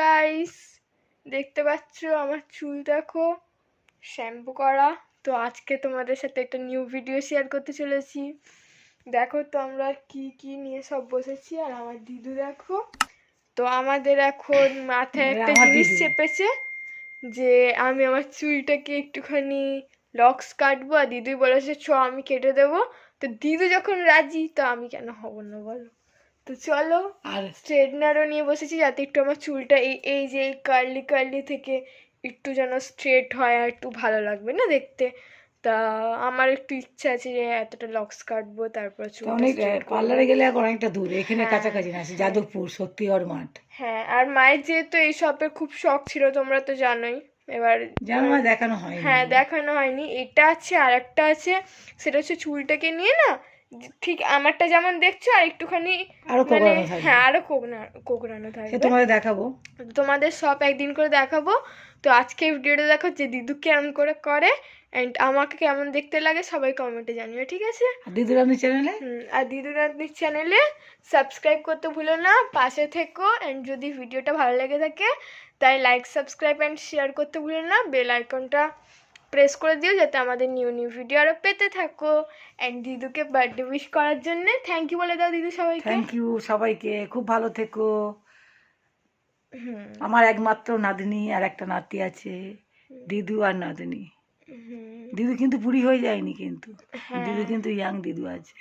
Guys দেখতে পাচ্ছ আমার চুল দেখো শ্যাম্পু করা। তো আজকে তোমাদের সাথে একটা নিউ ভিডিও শেয়ার করতে চলেছি। দেখো তো আমরা কি কি নিয়ে সব বসেছি আর আমার দিদু দেখো। তো আমাদের এখন মাথায় একটা জিনিস। চেপেছে যে আমি আমার চুলটাকে একটুখানি লক্স কাটবো আর দিদুই বলেছে চ আমি কেটে দেবো। তো দিদু যখন রাজি তো আমি কেন হব না বলো? তো চলো আর স্ট্রেটনারও নিয়ে বসেছি যাতে একটু আমার চুলটা এই এই যে এই কার্লি কার্লি থেকে একটু যেন স্ট্রেট হয় আর একটু ভালো লাগবে না দেখতে। তা আমার একটু ইচ্ছা আছে যে এতটা লক্স কাটবো তারপর চুল অনেক পার্লারে গেলে এখন অনেকটা দূর এখানে হ্যাঁ। কাছাকাছি না যাদবপুর সত্যিগড় মাঠ। হ্যাঁ আর মায়ের যেহেতু এই শপের খুব শখ ছিল তোমরা তো জানোই। এবার জানো না দেখানো হয় হ্যাঁ দেখানো হয়নি। এটা আছে আর একটা আছে সেটা হচ্ছে চুলটাকে নিয়ে না ঠিক আমারটা যেমন দেখছ আর একটুখানি আরও মানে। হ্যাঁ আরও কোকড়া কোকড়ানো থাকবে। তোমাদের দেখাবো। তোমাদের সব একদিন করে দেখাবো। তো আজকে ভিডিওটা দেখো যে দিদু কেমন করে করে অ্যান্ড আমাকে কেমন দেখতে লাগে সবাই কমেন্টে জানিও ঠিক আছে? দিদি রান্নি চ্যানেলে হুম, আর দিদু রাত্রির চ্যানেলে সাবস্ক্রাইব করতে ভুলো না পাশে থেকো অ্যান্ড যদি ভিডিওটা ভালো লেগে থাকে তাই লাইক সাবস্ক্রাইব অ্যান্ড শেয়ার করতে ভুলো না বেল আইকনটা প্রেস করে দিও যাতে আমাদের নিউ নিউ ভিডিও আরও পেতে থাকো। অ্যান্ড দিদুকে বার্থডে উইশ করার জন্য থ্যাংক ইউ বলে দাও দিদু সবাইকে। থ্যাংক ইউ সবাইকে খুব ভালো থেকো। আমার একমাত্র নাতনি আর একটা নাতি আছে দিদু আর নাতনি। হুম। দিদু কিন্তু বুড়ি হয়ে যায়নি কিন্তু। হ্যাঁ। দিদু কিন্তু ইয়াং দিদু আছে।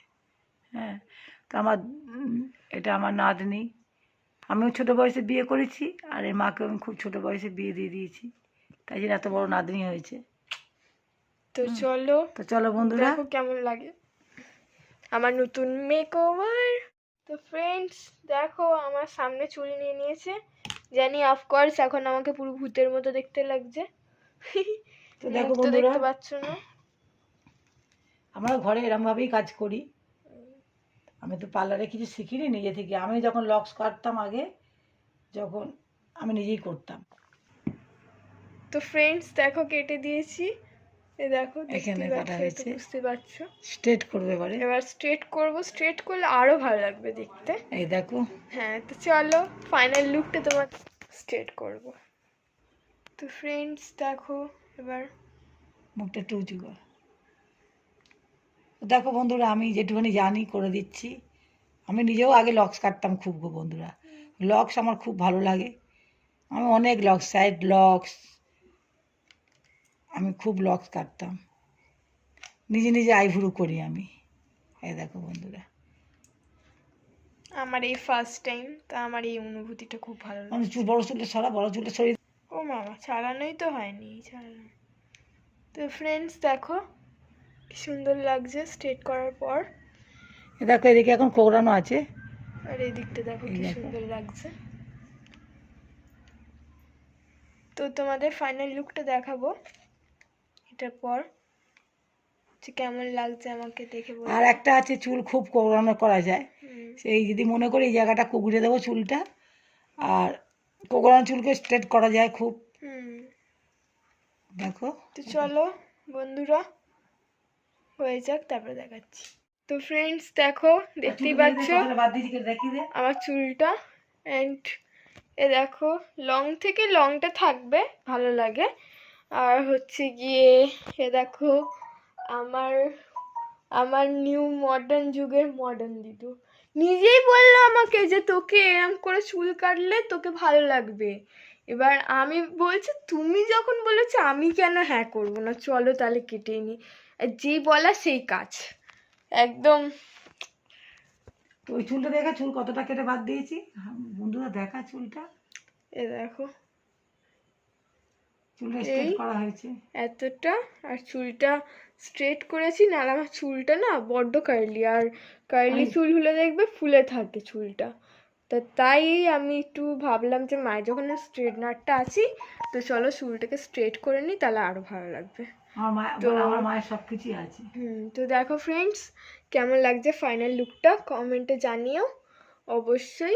হ্যাঁ তো আমার এটা আমার নাতনি। আমিও ছোট বয়সে বিয়ে করেছি আর এর মাকে আমি খুব ছোট বয়সে বিয়ে দিয়ে দিয়েছি। তাই জন্য এত বড় নাতনি হয়েছে। তো চলো তো চলো বন্ধুরা। দেখো কেমন লাগে। আমার নতুন মেক ওভার তো ফ্রেন্ডস দেখো আমার সামনে চুল নিয়ে নিয়েছে। জানি অফকোর্স এখন আমাকে পুরো ভূতের মতো দেখতে লাগছে। তো দেখো বন্ধুরা। দেখতে পাচ্ছ না। আমরা ঘরে এরমভাবেই কাজ করি। আমি তো পার্লারে কিছু শিখিনি নিজে থেকে। আমি যখন লক্স কাটতাম আগে যখন আমি নিজেই করতাম। তো ফ্রেন্ডস দেখো কেটে দিয়েছি। এই দেখো এখানে কাটা হয়েছে। বুঝতে পারছ? স্ট্রেট করবে এবারে। এবার স্ট্রেট করব স্ট্রেট করলে আরও ভালো লাগবে দেখতে। এই দেখো। হ্যাঁ তো চলো ফাইনাল লুকটা তোমার স্ট্রেট করব। তো ফ্রেন্ডস দেখো এবার মুখটা একটু উঁচু কর। দেখো বন্ধুরা আমি যেটুখানি জানি করে দিচ্ছি। আমি নিজেও আগে লক্স কাটতাম খুব গো বন্ধুরা। লক্স আমার খুব ভালো লাগে। আমি অনেক লক্স সাইড লক্স আমি খুব লক্স কাটতাম। নিজে নিজে আইভুরু করি আমি। এই দেখো বন্ধুরা। আমার এই ফার্স্ট টাইম তা আমার এই অনুভূতিটা খুব ভালো আমি চুল বড় চুলটা সরা বড় চুলটা সরিয়ে ও মামা ছাড়ানোই তো হয়নি ছাড়ানো। তো ফ্রেন্ডস দেখো কি সুন্দর লাগছে স্ট্রেট করার পর। এ দেখো এদিকে এখন কোকড়ানো আছে। আর এই দিকটা দেখো। কি সুন্দর লাগছে। তো তোমাদের ফাইনাল লুকটা দেখাবো। এটার পর কেমন লাগছে আমাকে দেখে আর একটা আছে চুল খুব কোকড়ানো করা যায়। সেই যদি মনে করি এই জায়গাটা কুকুরে দেবো চুলটা। আর কোকড়ানো চুলকে স্ট্রেট করা যায় খুব। দেখো। তো চলো বন্ধুরা হয়ে যাক তারপরে দেখাচ্ছি। তো ফ্রেন্ডস দেখো দেখতেই পাচ্ছ আমার চুলটা। অ্যান্ড এ দেখো লং থেকে লংটা থাকবে ভালো লাগে। আর হচ্ছে গিয়ে এ দেখো আমার আমার নিউ মডার্ন যুগের মডার্ন দিদু। নিজেই বলল আমাকে যে তোকে এরম করে চুল কাটলে তোকে ভালো লাগবে। এবার আমি বলছি তুমি যখন বলেছ আমি কেন হ্যাঁ করব না? চলো তাহলে কেটে নিই আর যেই বলা সেই কাজ। একদম। ওই চুলটা দেখা চুল কতটা কেটে বাদ দিয়েছি? বন্ধুরা দেখা চুলটা। এ দেখো। চুলটা স্ট্রেট এই। করা হয়েছে। এতটা আর চুলটা স্ট্রেট করেছি না আমার চুলটা না বড্ড কার্লি আর কার্লি চুল হলে দেখবে ফুলে থাকে চুলটা। তা তাই আমি একটু ভাবলাম যে মায়ের যখন স্ট্রেটনারটা আছি তো চলো চুলটাকে স্ট্রেট করে নিই তাহলে আরও ভালো লাগবে। তো- আমার মায়ের সব কিছুই আছে। হুম তো দেখো ফ্রেন্ডস কেমন লাগছে ফাইনাল লুকটা কমেন্টে জানিও। অবশ্যই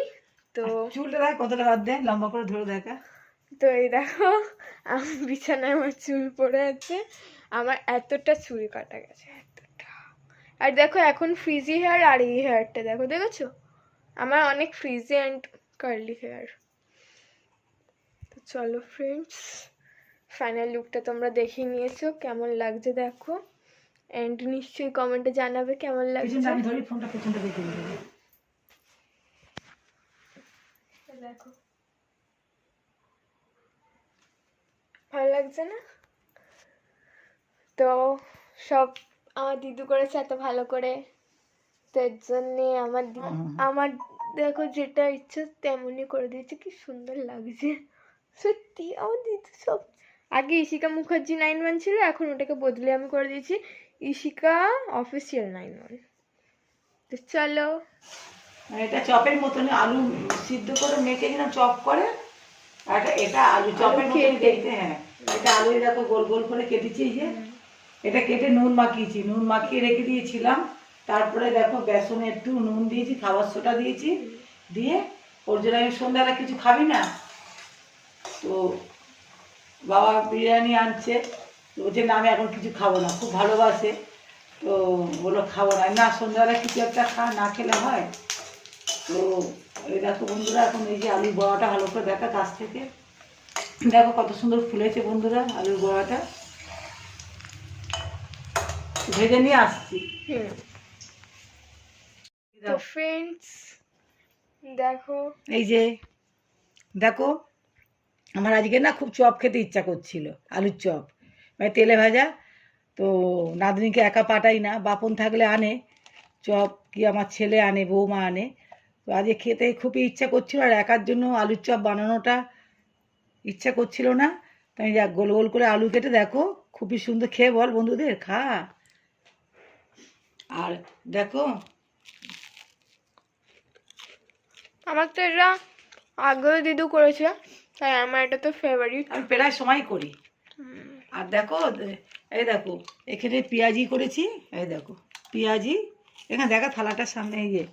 তো চুলটা দেখ কতটা বাদ দেয় লম্বা করে ধরে দেখা। তো এই দেখো আমি বিছানায় আমার চুল পড়ে আছে। আমার এতটা চুল কাটা গেছে এতটা। আর দেখো এখন ফ্রিজি হেয়ার আর এই হেয়ারটা দেখো দেখেছ? আমার অনেক ফ্রিজি অ্যান্ড কার্লি হেয়ার তো চলো ফ্রেন্ডস ফাইনাল লুকটা তোমরা দেখে নিয়েছো কেমন লাগছে দেখো? অ্যান্ড নিশ্চয়ই কমেন্টে জানাবে কেমন লাগছে। দেখে দিই দেখো ভালো লাগছে না? তো সব আমার দিদু করেছে এত ভালো করে। তো এর জন্যে আমার। আমার দেখো যেটা ইচ্ছে তেমনই করে দিয়েছে কি সুন্দর লাগছে। সত্যি আমার দিদু সব আগে ইশিকা মুখার্জি নাইন ওয়ান ছিল এখন ওটাকে বদলে আমি করে দিয়েছি। ইশিকা অফিসিয়াল নাইন ওয়ান তো চলো। মানে এটা চপের মতন আলু সিদ্ধ করে মেখে যেরকম চপ করে আর এটা- আলু চপের আলু মতন দেখতে হ্যাঁ। এটা আলু গোল গোল করে কেটেছি এই যে। এটা কেটে নুন মাখিয়েছি। নুন মাখিয়ে রেখে দিয়েছিলাম। তারপরে দেখো বেসনে একটু নুন দিয়েছি খাবার সোটা দিয়েছি। দিয়ে ওর জন্য আমি সন্ধ্যাবেলা কিছু খাবি না? তো বাবা বিরিয়ানি আনছে। বলছে না আমি এখন কিছু খাব না খুব ভালোবাসে। তো বলো খাব না। না সন্ধ্যাবেলা কিছু একটা খা না খেলে হয়? তো এই দেখো বন্ধুরা এখন এই যে আলুর বড়াটা ভালো করে দেখা কাছ থেকে। দেখো কত সুন্দর ফুলেছে বন্ধুরা আলুর বড়াটা। ভেজে নিয়ে আসছি। তো ফ্রেন্ডস দেখো। এই যে দেখো আমার আজকে না খুব চপ খেতে ইচ্ছা করছিল আলুর চপ। মানে তেলে ভাজা তো নাতনিকে একা পাঠাই না বাপন থাকলে আনে চপ কি আমার ছেলে আনে বৌমা আনে। তো আজকে খেতে খুবই ইচ্ছা করছিল আর একার জন্য আলুর চপ বানানোটা ইচ্ছা করছিল না। তাই যাক গোল গোল করে আলু কেটে দেখো খুবই সুন্দর খেয়ে বল বন্ধুদের খা। আর দেখো আমার তো এটা আগেও দিদু করেছে তাই আমার এটা তো ফেভারিট আমি প্রায় সময় করি। আর দেখো এই দেখো এখানে পেঁয়াজি করেছি এই দেখো পেঁয়াজি। এখানে দেখা থালাটার সামনে এই যে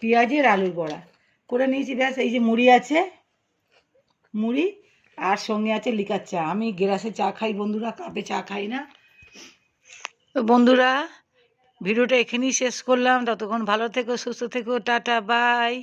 পেঁয়াজি আর আলুর বড়া। করে নিয়েছি, ব্যাস, এই যে মুড়ি আছে, মুড়ি, আর সঙ্গে আছে লিকার চা। আমি গ্লাসে চা খাই, বন্ধুরা, কাপে চা খাই না। তো বন্ধুরা, ভিডিওটা এখানেই শেষ করলাম। ততক্ষণ ভালো থেকো, সুস্থ থেকো, টাটা, বাই।